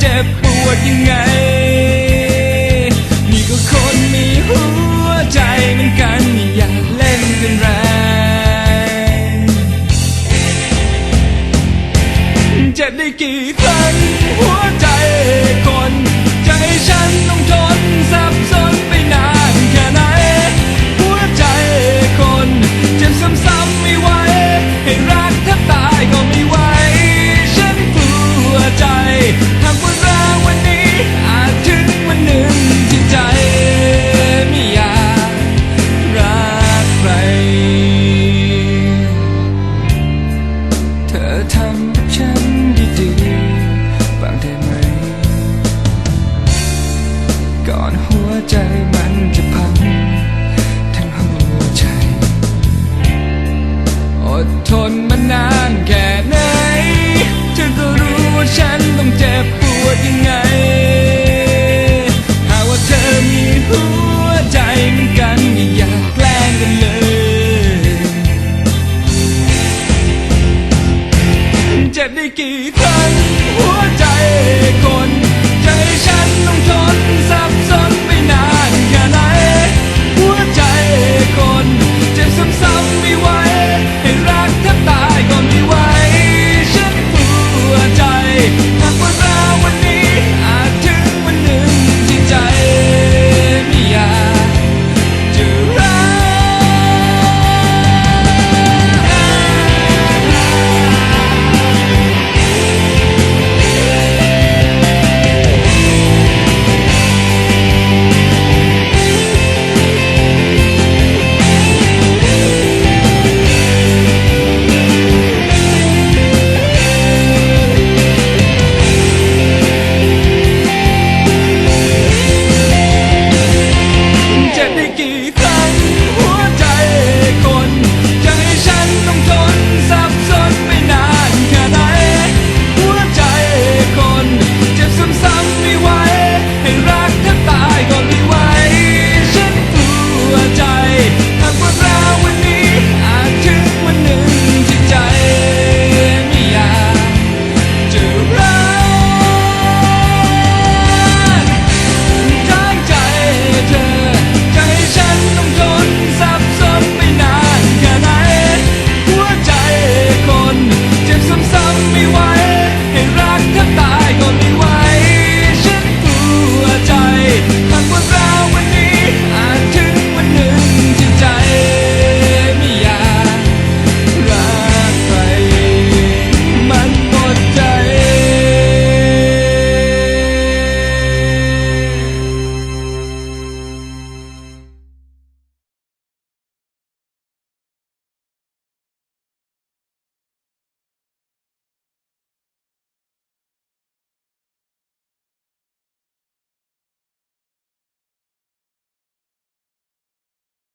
เจ็บปวดยังไง นี่ก็คนมีหัวใจเหมือนกันมีอย่าเล่นกันแรงเจ็บได้กี่ครั้งหัวใจคน ใจฉันต้องทนสับสน ทนมานานแค่ไหนเธอก็รู้ว่าฉันต้องเจ็บปวดยังไง